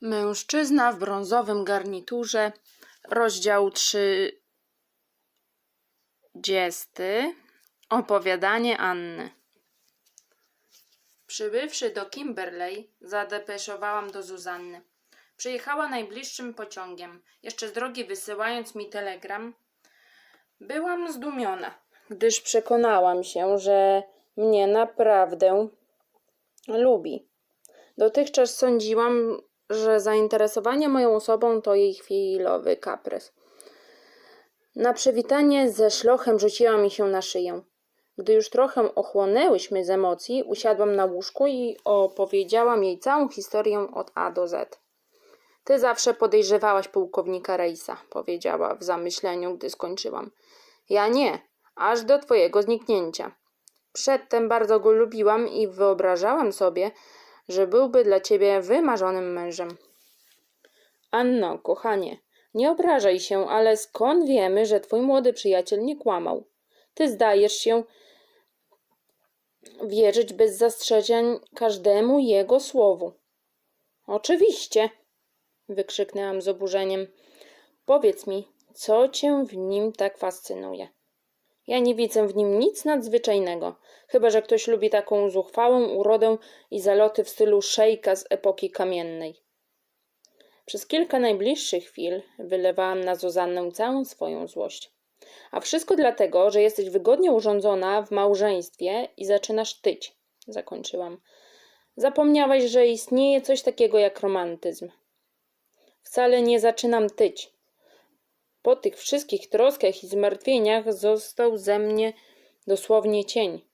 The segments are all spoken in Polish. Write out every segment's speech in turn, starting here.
Mężczyzna w brązowym garniturze, rozdział 30. Opowiadanie Anny. Przybywszy do Kimberley, zadepeszowałam do Zuzanny. Przyjechała najbliższym pociągiem, jeszcze z drogi wysyłając mi telegram. Byłam zdumiona, gdyż przekonałam się, że mnie naprawdę lubi. Dotychczas sądziłam, że zainteresowanie moją osobą to jej chwilowy kaprys. Na przywitanie ze szlochem rzuciła mi się na szyję. Gdy już trochę ochłonęłyśmy z emocji, usiadłam na łóżku i opowiedziałam jej całą historię od A do Z. Ty zawsze podejrzewałaś pułkownika Reisa, powiedziała w zamyśleniu, gdy skończyłam. Ja nie, aż do twojego zniknięcia. Przedtem bardzo go lubiłam i wyobrażałam sobie, że byłby dla ciebie wymarzonym mężem. Anno, kochanie, nie obrażaj się, ale skąd wiemy, że twój młody przyjaciel nie kłamał? Ty zdajesz się wierzyć bez zastrzeżeń każdemu jego słowu. Oczywiście, wykrzyknęłam z oburzeniem. Powiedz mi, co cię w nim tak fascynuje? Ja nie widzę w nim nic nadzwyczajnego, chyba że ktoś lubi taką zuchwałą urodę i zaloty w stylu szejka z epoki kamiennej. Przez kilka najbliższych chwil wylewałam na Zuzannę całą swoją złość. A wszystko dlatego, że jesteś wygodnie urządzona w małżeństwie i zaczynasz tyć, zakończyłam. Zapomniałaś, że istnieje coś takiego jak romantyzm. Wcale nie zaczynam tyć. Po tych wszystkich troskach i zmartwieniach został ze mnie dosłownie cień.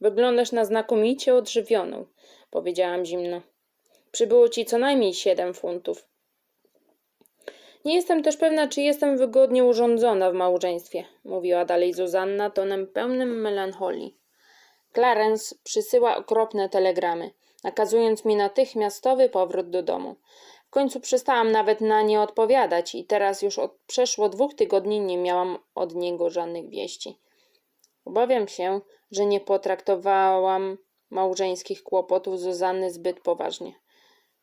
Wyglądasz na znakomicie odżywioną, powiedziałam zimno. Przybyło ci co najmniej siedem funtów. Nie jestem też pewna, czy jestem wygodnie urządzona w małżeństwie, mówiła dalej Zuzanna tonem pełnym melancholii. Clarence przysyła okropne telegramy, nakazując mi natychmiastowy powrót do domu. W końcu przestałam nawet na nie odpowiadać i teraz już od przeszło dwóch tygodni nie miałam od niego żadnych wieści. Obawiam się, że nie potraktowałam małżeńskich kłopotów Zuzanny zbyt poważnie.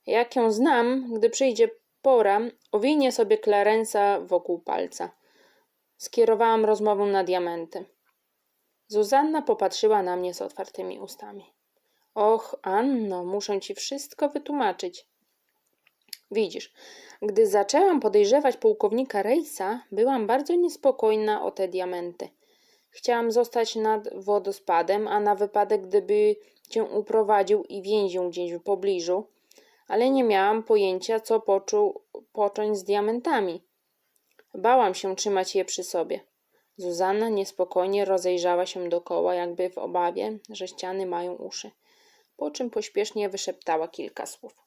Jak ją znam, gdy przyjdzie pora, owinie sobie Clarensa wokół palca. Skierowałam rozmowę na diamenty. Zuzanna popatrzyła na mnie z otwartymi ustami. Och, Anno, muszę ci wszystko wytłumaczyć. Widzisz, gdy zaczęłam podejrzewać pułkownika Rejsa, byłam bardzo niespokojna o te diamenty. Chciałam zostać nad wodospadem, a na wypadek, gdyby cię uprowadził i więził gdzieś w pobliżu, ale nie miałam pojęcia, co poczuł, począć z diamentami. Bałam się trzymać je przy sobie. Zuzanna niespokojnie rozejrzała się dokoła, jakby w obawie, że ściany mają uszy, po czym pośpiesznie wyszeptała kilka słów.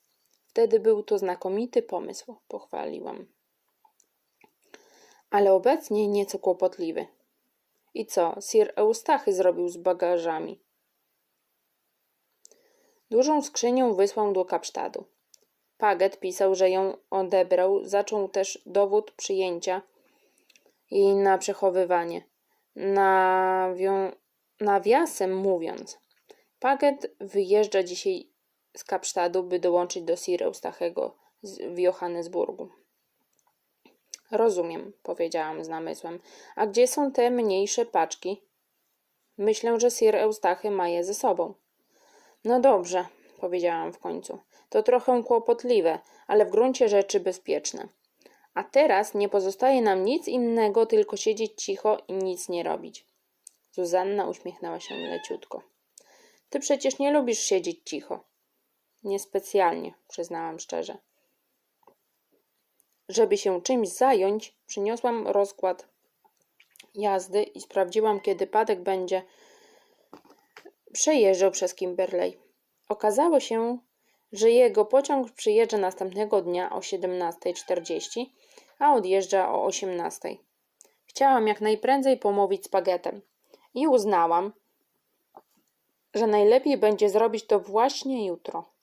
Wtedy był to znakomity pomysł, pochwaliłam. Ale obecnie nieco kłopotliwy. I co, Sir Eustachy zrobił z bagażami? Dużą skrzynię wysłał do Kapsztadu. Paget pisał, że ją odebrał, zaczął też dowód przyjęcia jej na przechowywanie. Nawią... Nawiasem mówiąc, Paget wyjeżdża dzisiaj z Kapsztadu, by dołączyć do Sir Eustachego w Johannesburgu. Rozumiem, powiedziałam z namysłem. A gdzie są te mniejsze paczki? Myślę, że Sir Eustachy ma je ze sobą. No dobrze, powiedziałam w końcu. To trochę kłopotliwe, ale w gruncie rzeczy bezpieczne. A teraz nie pozostaje nam nic innego, tylko siedzieć cicho i nic nie robić. Zuzanna uśmiechnęła się leciutko. Ty przecież nie lubisz siedzieć cicho. Niespecjalnie, przyznałam szczerze. Żeby się czymś zająć, przyniosłam rozkład jazdy i sprawdziłam, kiedy Padek będzie przejeżdżał przez Kimberley. Okazało się, że jego pociąg przyjeżdża następnego dnia o 17.40, a odjeżdża o 18.00. Chciałam jak najprędzej pomówić z Pagetem i uznałam, że najlepiej będzie zrobić to właśnie jutro.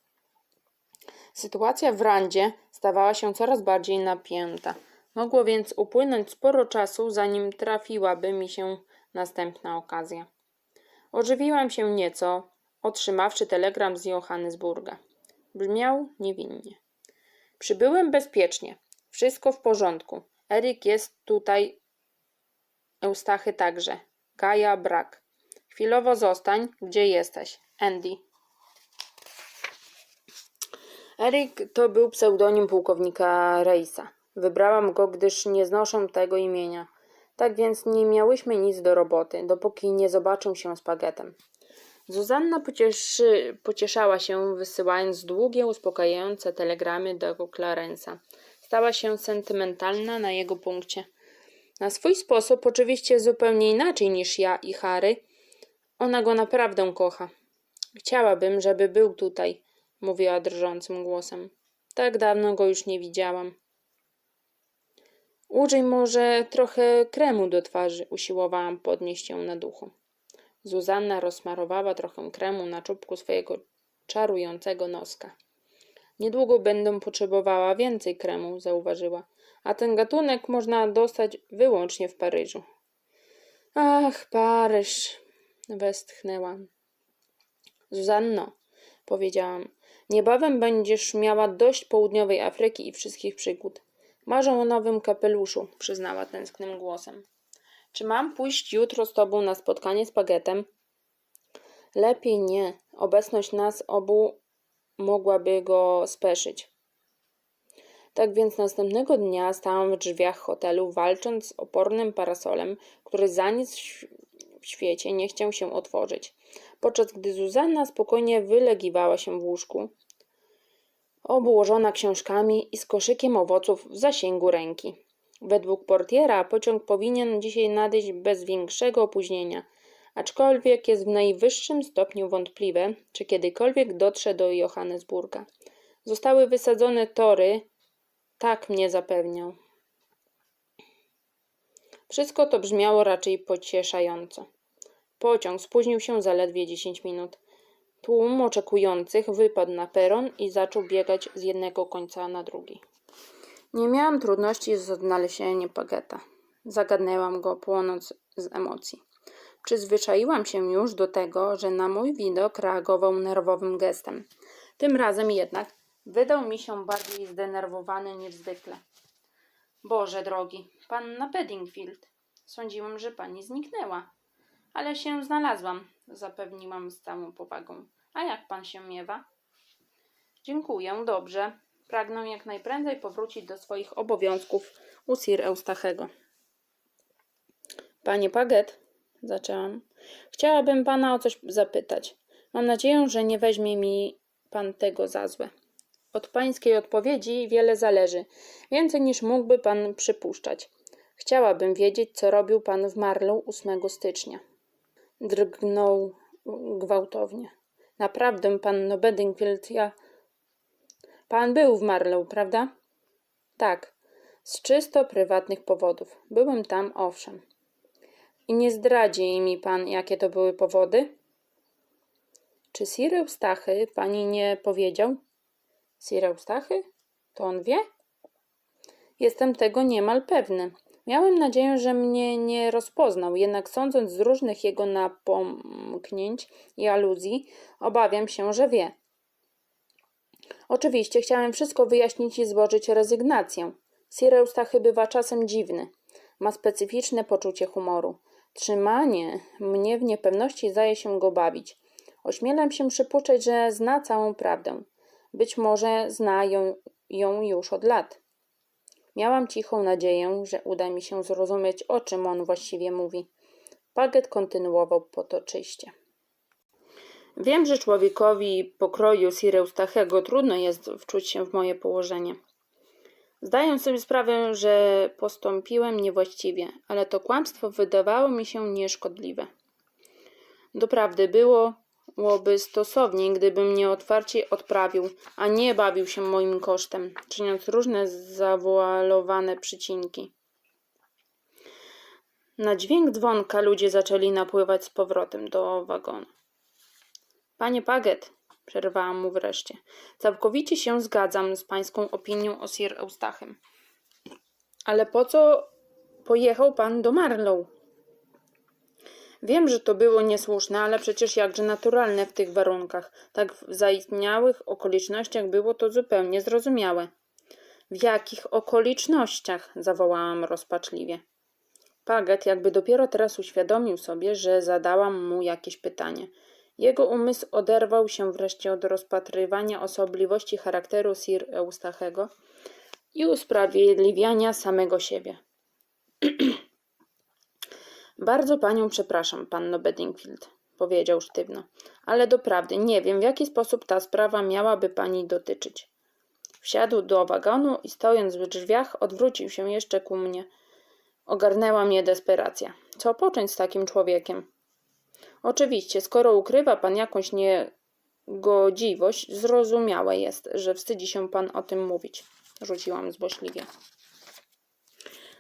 Sytuacja w Randzie stawała się coraz bardziej napięta. Mogło więc upłynąć sporo czasu, zanim trafiłaby mi się następna okazja. Ożywiłam się nieco, otrzymawszy telegram z Johannesburga. Brzmiał niewinnie. Przybyłem bezpiecznie. Wszystko w porządku. Erik jest tutaj. Eustachy także. Gaja brak. Chwilowo zostań, gdzie jesteś. Andy. Erik to był pseudonim pułkownika Reisa. Wybrałam go, gdyż nie znoszę tego imienia. Tak więc nie miałyśmy nic do roboty, dopóki nie zobaczył się z pagetem. Zuzanna pocieszy, pocieszała się, wysyłając długie, uspokajające telegramy do Clarensa. Stała się sentymentalna na jego punkcie. Na swój sposób, oczywiście zupełnie inaczej niż ja i Harry. Ona go naprawdę kocha. Chciałabym, żeby był tutaj, mówiła drżącym głosem. Tak dawno go już nie widziałam. Użyj może trochę kremu do twarzy, usiłowałam podnieść ją na duchu. Zuzanna rozsmarowała trochę kremu na czubku swojego czarującego noska. Niedługo będę potrzebowała więcej kremu, zauważyła, a ten gatunek można dostać wyłącznie w Paryżu. Ach, Paryż, westchnęłam. Zuzanno, powiedziałam, niebawem będziesz miała dość południowej Afryki i wszystkich przygód. Marzę o nowym kapeluszu, przyznała tęsknym głosem. Czy mam pójść jutro z tobą na spotkanie z Pagetem? Lepiej nie. Obecność nas obu mogłaby go speszyć. Tak więc następnego dnia stałam w drzwiach hotelu, walcząc z opornym parasolem, który za nic w świecie nie chciał się otworzyć. Podczas gdy Zuzanna spokojnie wylegiwała się w łóżku, obłożona książkami i z koszykiem owoców w zasięgu ręki. Według portiera pociąg powinien dzisiaj nadejść bez większego opóźnienia, aczkolwiek jest w najwyższym stopniu wątpliwe, czy kiedykolwiek dotrze do Johannesburga. Zostały wysadzone tory, tak mnie zapewniał. Wszystko to brzmiało raczej pocieszająco. Pociąg spóźnił się zaledwie 10 minut. Tłum oczekujących wypadł na peron i zaczął biegać z jednego końca na drugi. Nie miałam trudności z odnalezieniem Pageta. Zagadnęłam go, płonąc z emocji. Przyzwyczaiłam się już do tego, że na mój widok reagował nerwowym gestem. Tym razem jednak wydał mi się bardziej zdenerwowany niż zwykle. Boże drogi, panna Bedingfield. Sądziłam, że pani zniknęła. Ale się znalazłam, zapewniłam z całą powagą. A jak pan się miewa? Dziękuję, dobrze. Pragnę jak najprędzej powrócić do swoich obowiązków u Sir Eustachego. Panie Paget, zaczęłam, chciałabym pana o coś zapytać. Mam nadzieję, że nie weźmie mi pan tego za złe. Od pańskiej odpowiedzi wiele zależy, więcej niż mógłby pan przypuszczać. Chciałabym wiedzieć, co robił pan w Marlow 8 stycznia. Drgnął gwałtownie. Naprawdę, panno Bedingfield, ja Pan był w Marlow, prawda? Tak, z czysto prywatnych powodów. Byłem tam, owszem. I nie zdradzi mi pan, jakie to były powody? Czy Sir Eustachy pani nie powiedział? Sir Eustachy? To on wie? Jestem tego niemal pewny. Miałem nadzieję, że mnie nie rozpoznał, jednak sądząc z różnych jego napomknięć i aluzji, obawiam się, że wie. Oczywiście chciałem wszystko wyjaśnić i złożyć rezygnację. Sir Eustachy bywa czasem dziwny. Ma specyficzne poczucie humoru. Trzymanie mnie w niepewności zdaje się go bawić. Ośmielam się przypuszczać, że zna całą prawdę. Być może zna ją, ją już od lat. Miałam cichą nadzieję, że uda mi się zrozumieć, o czym on właściwie mówi. Paget kontynuował potoczyście. Wiem, że człowiekowi pokroju Sir Eustachego trudno jest wczuć się w moje położenie. Zdaję sobie sprawę, że postąpiłem niewłaściwie, ale to kłamstwo wydawało mi się nieszkodliwe. Doprawdy byłoby stosowniej, gdybym mnie otwarcie odprawił, a nie bawił się moim kosztem, czyniąc różne zawoalowane przycinki. Na dźwięk dzwonka ludzie zaczęli napływać z powrotem do wagonu. Panie Paget, przerwałam mu wreszcie, całkowicie się zgadzam z pańską opinią o Sir Eustachem. Ale po co pojechał pan do Marlow? Wiem, że to było niesłuszne, ale przecież jakże naturalne w tych warunkach. Tak w zaistniałych okolicznościach było to zupełnie zrozumiałe. W jakich okolicznościach? zawołałam rozpaczliwie. Paget jakby dopiero teraz uświadomił sobie, że zadałam mu jakieś pytanie. Jego umysł oderwał się wreszcie od rozpatrywania osobliwości charakteru Sir Eustachego i usprawiedliwiania samego siebie. Bardzo panią przepraszam, panno Bedingfield, powiedział sztywno, ale doprawdy nie wiem, w jaki sposób ta sprawa miałaby pani dotyczyć. Wsiadł do wagonu i stojąc w drzwiach odwrócił się jeszcze ku mnie. Ogarnęła mnie desperacja. Co począć z takim człowiekiem? Oczywiście, skoro ukrywa pan jakąś niegodziwość, zrozumiałe jest, że wstydzi się pan o tym mówić. Rzuciłam złośliwie.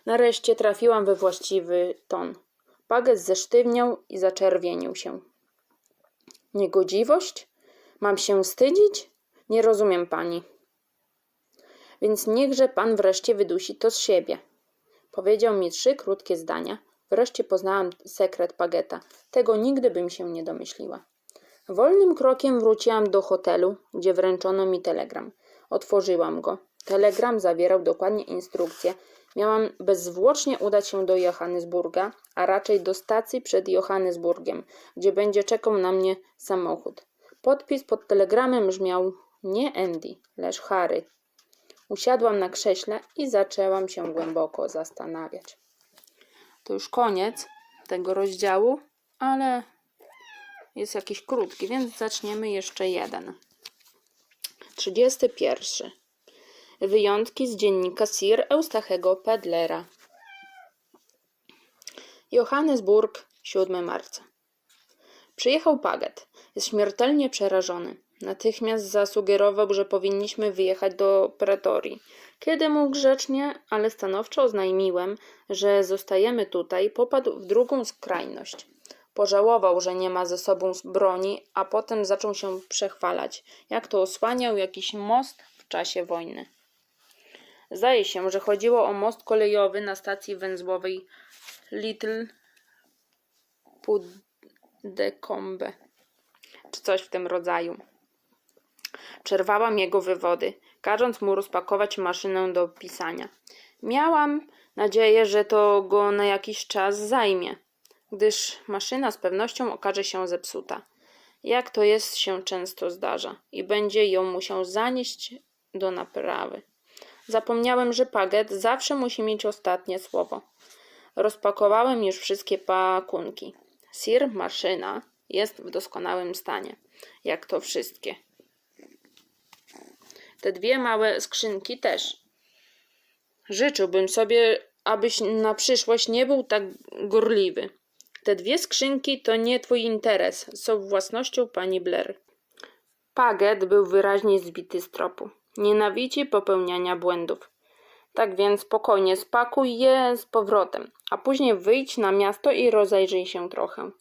Nareszcie trafiłam we właściwy ton. Paget zesztywniał i zaczerwienił się. Niegodziwość? Mam się wstydzić? Nie rozumiem pani. Więc niechże pan wreszcie wydusi to z siebie. Powiedział mi trzy krótkie zdania. Wreszcie poznałam sekret Pageta. Tego nigdy bym się nie domyśliła. Wolnym krokiem wróciłam do hotelu, gdzie wręczono mi telegram. Otworzyłam go. Telegram zawierał dokładnie instrukcje. Miałam bezzwłocznie udać się do Johannesburga, a raczej do stacji przed Johannesburgiem, gdzie będzie czekał na mnie samochód. Podpis pod telegramem brzmiał nie Andy, lecz Harry. Usiadłam na krześle i zaczęłam się głęboko zastanawiać. To już koniec tego rozdziału, ale jest jakiś krótki, więc zaczniemy jeszcze jeden. 31. Wyjątki z dziennika Sir Eustachego Pedlera. Johannesburg, 7 marca. Przyjechał Paget. Jest śmiertelnie przerażony. Natychmiast zasugerował, że powinniśmy wyjechać do Pretorii. Kiedy mu grzecznie, ale stanowczo oznajmiłem, że zostajemy tutaj, popadł w drugą skrajność. Pożałował, że nie ma ze sobą broni, a potem zaczął się przechwalać, jak to osłaniał jakiś most w czasie wojny. Zdaje się, że chodziło o most kolejowy na stacji węzłowej Little Puddecombe, czy coś w tym rodzaju. Przerwałam jego wywody, każąc mu rozpakować maszynę do pisania. Miałam nadzieję, że to go na jakiś czas zajmie, gdyż maszyna z pewnością okaże się zepsuta. Jak to jest się często zdarza i będzie ją musiał zanieść do naprawy. Zapomniałem, że Paget zawsze musi mieć ostatnie słowo. Rozpakowałem już wszystkie pakunki. Sir maszyna jest w doskonałym stanie, jak to wszystkie. Te dwie małe skrzynki też. Życzyłbym sobie, abyś na przyszłość nie był tak gorliwy. Te dwie skrzynki to nie twój interes, są własnością pani Blair. Paget był wyraźnie zbity z tropu. Nienawidzi popełniania błędów. Tak więc spokojnie spakuj je z powrotem, a później wyjdź na miasto i rozejrzyj się trochę.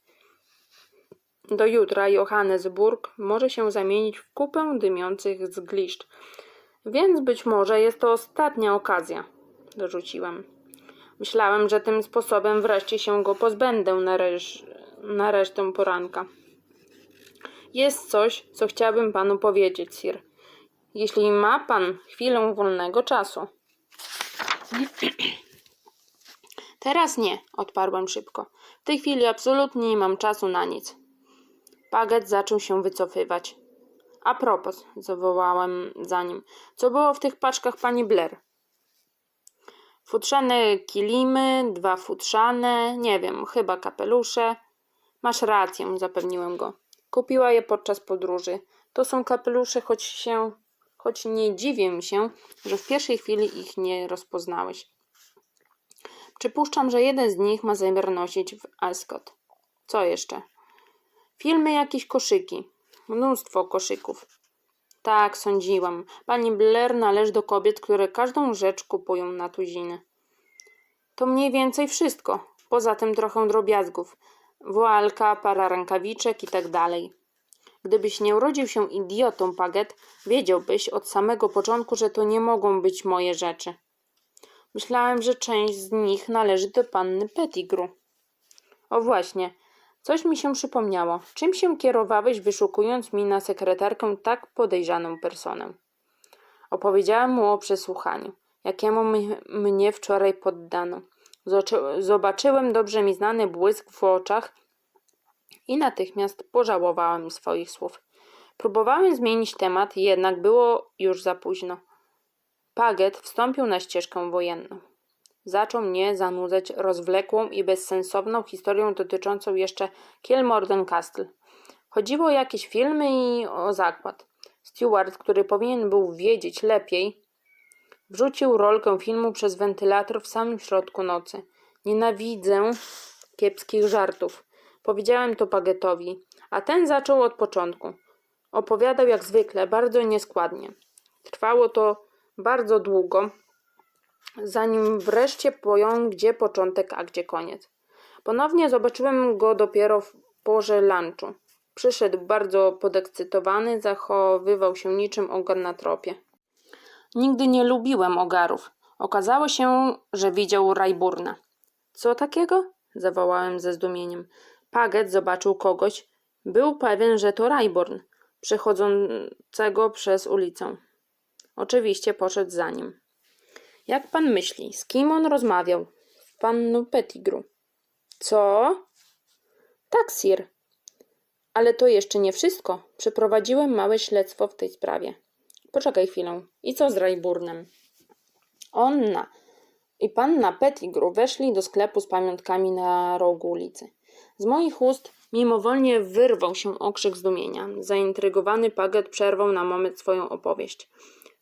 Do jutra Johannesburg może się zamienić w kupę dymiących zgliszcz, więc być może jest to ostatnia okazja, dorzuciłem. Myślałem, że tym sposobem wreszcie się go pozbędę na, resz na resztę poranka. Jest coś, co chciałbym panu powiedzieć, sir. Jeśli ma pan chwilę wolnego czasu. Teraz nie, odparłem szybko. W tej chwili absolutnie nie mam czasu na nic. Paget zaczął się wycofywać. A propos, zawołałem za nim, co było w tych paczkach pani Blair? Futrzane kilimy, dwa futrzane, nie wiem, chyba kapelusze. Masz rację, zapewniłem go. Kupiła je podczas podróży. To są kapelusze, choć się, choć nie dziwię się, że w pierwszej chwili ich nie rozpoznałeś. Przypuszczam, że jeden z nich ma zamiar nosić w Ascot. Co jeszcze? Filmy jakieś koszyki. Mnóstwo koszyków. Tak, sądziłam. Pani Blair należy do kobiet, które każdą rzecz kupują na tuziny. To mniej więcej wszystko. Poza tym trochę drobiazgów. Woalka, para rękawiczek i tak dalej. Gdybyś nie urodził się idiotą, Paget, wiedziałbyś od samego początku, że to nie mogą być moje rzeczy. Myślałem, że część z nich należy do panny Pettigrew. O właśnie, coś mi się przypomniało. Czym się kierowałeś, wyszukując mi na sekretarkę tak podejrzaną personę? Opowiedziałem mu o przesłuchaniu. jakiemu mnie wczoraj poddano. Zobaczyłem dobrze mi znany błysk w oczach i natychmiast pożałowałem swoich słów. Próbowałem zmienić temat, jednak było już za późno. Paget wstąpił na ścieżkę wojenną. Zaczął mnie zanudzać rozwlekłą i bezsensowną historią dotyczącą jeszcze Kilmorden Castle. Chodziło o jakieś filmy i o zakład. Stewart, który powinien był wiedzieć lepiej, wrzucił rolkę filmu przez wentylator w samym środku nocy. Nienawidzę kiepskich żartów. Powiedziałem to Pagetowi, a ten zaczął od początku. Opowiadał jak zwykle, bardzo nieskładnie. Trwało to bardzo długo, zanim wreszcie pojąłem, gdzie początek, a gdzie koniec. Ponownie zobaczyłem go dopiero w porze lunchu. Przyszedł bardzo podekscytowany, zachowywał się niczym ogar na tropie. Nigdy nie lubiłem ogarów. Okazało się, że widział Rajburna. Co takiego? zawołałem ze zdumieniem. Paget zobaczył kogoś. Był pewien, że to Rajburn, przechodzącego przez ulicę. Oczywiście poszedł za nim. Jak pan myśli, z kim on rozmawiał? Z panną Pettigrew. Co? Tak, sir. Ale to jeszcze nie wszystko. Przeprowadziłem małe śledztwo w tej sprawie. Poczekaj chwilę. I co z Rajburnem? Onna i panna Pettigrew weszli do sklepu z pamiątkami na rogu ulicy. Z moich ust mimowolnie wyrwał się okrzyk zdumienia. Zaintrygowany Paget przerwał na moment swoją opowieść.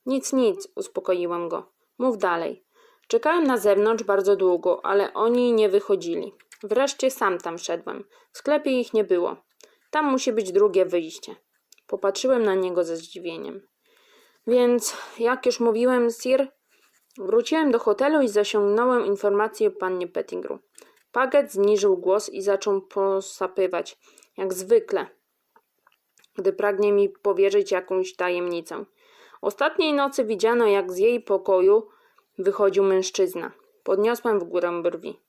Nic, nic, uspokoiłem go. Mów dalej. Czekałem na zewnątrz bardzo długo, ale oni nie wychodzili. Wreszcie sam tam szedłem. W sklepie ich nie było. Tam musi być drugie wyjście. Popatrzyłem na niego ze zdziwieniem. Więc, jak już mówiłem, Sir, wróciłem do hotelu i zasiągnąłem informację o pannie Pettigrew. Paget zniżył głos i zaczął posapywać, jak zwykle, gdy pragnie mi powierzyć jakąś tajemnicę. Ostatniej nocy widziano, jak z jej pokoju wychodził mężczyzna. Podniosłem w górę brwi.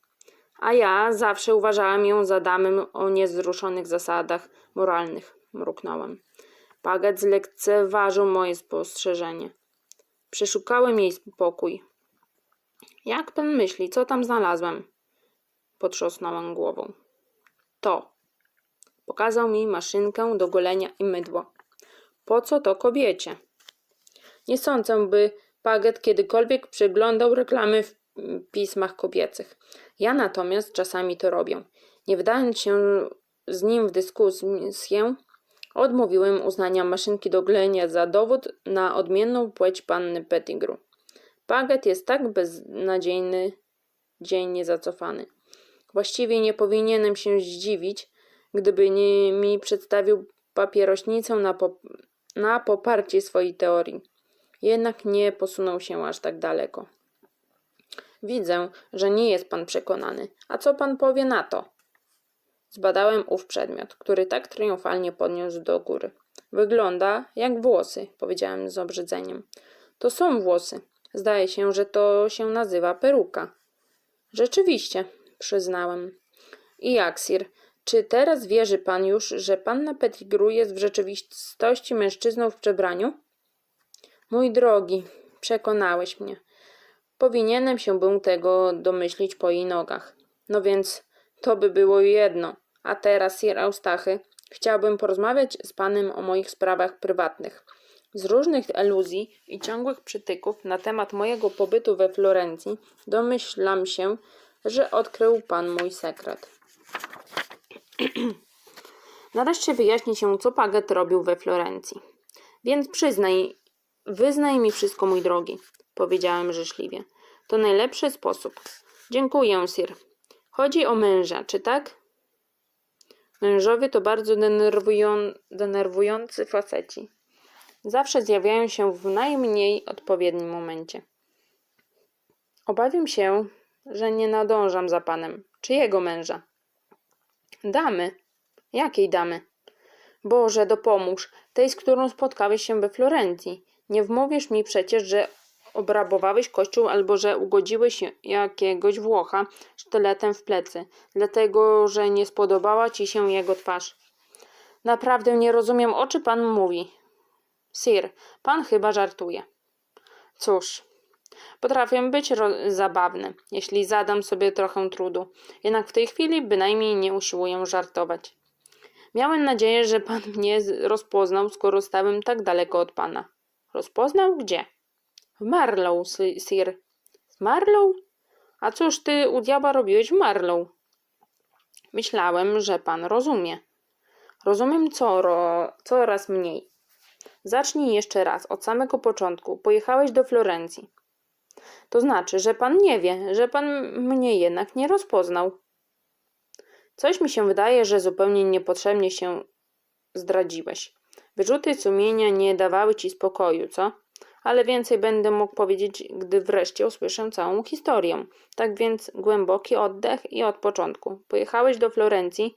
A ja zawsze uważałem ją za damę o niezruszonych zasadach moralnych, mruknąłem. Paget zlekceważył moje spostrzeżenie. Przeszukałem jej pokój. Jak pan myśli, co tam znalazłem? Potrząsnąłem głową. To. Pokazał mi maszynkę do golenia i mydło. Po co to kobiecie? Nie sądzę, by Paget kiedykolwiek przeglądał reklamy w mm, pismach kobiecych. Ja natomiast czasami to robię. Nie wdając się z nim w dyskusję, odmówiłem uznania maszynki do golenia za dowód na odmienną płeć panny Pettigrew. Paget jest tak beznadziejny, dziennie zacofany. Właściwie nie powinienem się zdziwić, gdyby nie mi przedstawił papierośnicę na, na poparcie swojej teorii. Jednak nie posunął się aż tak daleko. Widzę, że nie jest pan przekonany. A co pan powie na to? Zbadałem ów przedmiot, który tak triumfalnie podniósł do góry. Wygląda jak włosy, powiedziałem z obrzydzeniem. To są włosy. Zdaje się, że to się nazywa peruka. Rzeczywiście, przyznałem. I jak, sir, czy teraz wierzy pan już, że panna Pettigrew jest w rzeczywistości mężczyzną w przebraniu? Mój drogi, przekonałeś mnie. Powinienem się był tego domyślić po jej nogach. No więc to by było jedno. A teraz, Sir Eustachy, chciałbym porozmawiać z panem o moich sprawach prywatnych. Z różnych eluzji i ciągłych przytyków na temat mojego pobytu we Florencji domyślam się, że odkrył pan mój sekret. Nareszcie wyjaśni się, co Paget robił we Florencji. Więc przyznaj, wyznaj mi wszystko, mój drogi, powiedziałem życzliwie. To najlepszy sposób. Dziękuję, sir. Chodzi o męża, czy tak? Mężowie to bardzo denerwują, denerwujący faceci. Zawsze zjawiają się w najmniej odpowiednim momencie. Obawiam się, że nie nadążam za panem. Czyjego męża? Damy. Jakiej damy? Boże, dopomóż. Tej, z którą spotkałeś się we Florencji. Nie wmówisz mi przecież, że obrabowałeś kościół albo że ugodziłeś jakiegoś Włocha sztyletem w plecy, dlatego że nie spodobała ci się jego twarz. Naprawdę nie rozumiem, o czy pan mówi. Sir, pan chyba żartuje. Cóż, Potrafią być zabawne, jeśli zadam sobie trochę trudu. Jednak w tej chwili bynajmniej nie usiłuję żartować. Miałem nadzieję, że pan mnie rozpoznał, skoro stałem tak daleko od pana. Rozpoznał? Gdzie? W Marlow, sir. W Marlow? A cóż ty u diabła robiłeś w Marlow? Myślałem, że pan rozumie. Rozumiem coro, coraz mniej. Zacznij jeszcze raz, od samego początku. Pojechałeś do Florencji. To znaczy, że pan nie wie, że pan mnie jednak nie rozpoznał. Coś mi się wydaje, że zupełnie niepotrzebnie się zdradziłeś. Wyrzuty sumienia nie dawały ci spokoju, co? Ale więcej będę mógł powiedzieć, gdy wreszcie usłyszę całą historię. Tak więc głęboki oddech i od początku. Pojechałeś do Florencji,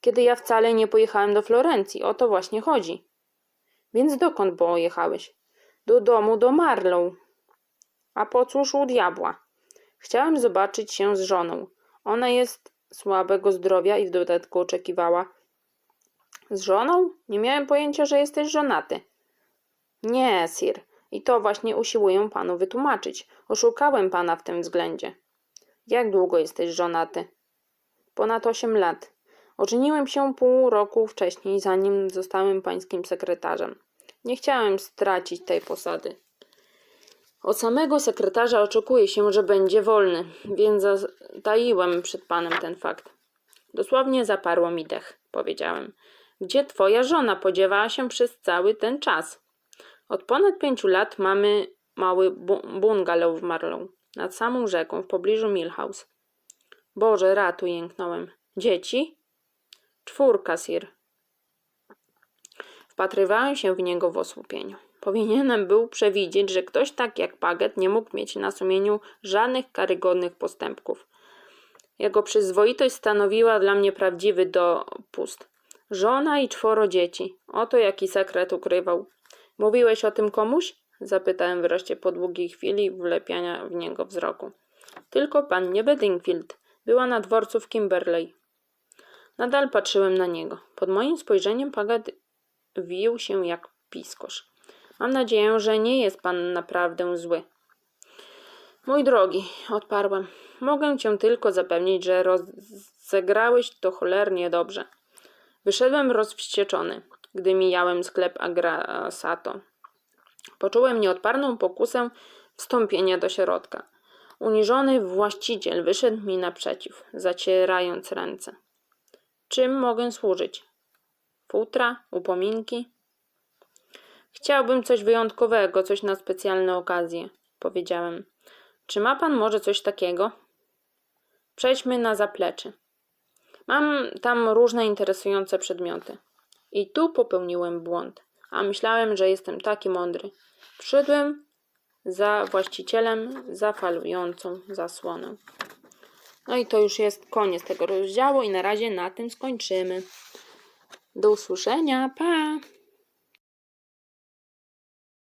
kiedy ja wcale nie pojechałem do Florencji. O to właśnie chodzi. Więc dokąd pojechałeś? Do domu do Marlow. A po cóż u diabła? Chciałem zobaczyć się z żoną. Ona jest słabego zdrowia i w dodatku oczekiwała. Z żoną? Nie miałem pojęcia, że jesteś żonaty. Nie, sir. I to właśnie usiłuję panu wytłumaczyć. Oszukałem pana w tym względzie. Jak długo jesteś żonaty? Ponad osiem lat. Ożeniłem się pół roku wcześniej, zanim zostałem pańskim sekretarzem. Nie chciałem stracić tej posady. Od samego sekretarza oczekuje się, że będzie wolny, więc zataiłem przed panem ten fakt. Dosłownie zaparło mi dech, powiedziałem. Gdzie twoja żona podziewała się przez cały ten czas? Od ponad pięciu lat mamy mały bu- bungalow w Marlow, nad samą rzeką, w pobliżu Millhouse. Boże, ratuj, jęknąłem. Dzieci? Czwórka, sir. Wpatrywałem się w niego w osłupieniu. Powinienem był przewidzieć, że ktoś tak jak Paget nie mógł mieć na sumieniu żadnych karygodnych postępków. Jego przyzwoitość stanowiła dla mnie prawdziwy dopust. Żona i czworo dzieci. Oto jaki sekret ukrywał. Mówiłeś o tym komuś? Zapytałem wreszcie po długiej chwili wlepiania w niego wzroku. Tylko pannie Bedingfield. Była na dworcu w Kimberley. Nadal patrzyłem na niego. Pod moim spojrzeniem Paget wił się jak piskosz. Mam nadzieję, że nie jest pan naprawdę zły. Mój drogi, odparłem, mogę cię tylko zapewnić, że rozegrałeś to cholernie dobrze. Wyszedłem rozwścieczony, gdy mijałem sklep Agrasato. Poczułem nieodparną pokusę wstąpienia do środka. Uniżony właściciel wyszedł mi naprzeciw, zacierając ręce. Czym mogę służyć? Futra, upominki? Chciałbym coś wyjątkowego, coś na specjalne okazje, powiedziałem. Czy ma pan może coś takiego? Przejdźmy na zaplecze. Mam tam różne interesujące przedmioty. I tu popełniłem błąd, a myślałem, że jestem taki mądry. Przyszedłem za właścicielem za falującą zasłonę. No i to już jest koniec tego rozdziału i na razie na tym skończymy. Do usłyszenia, pa!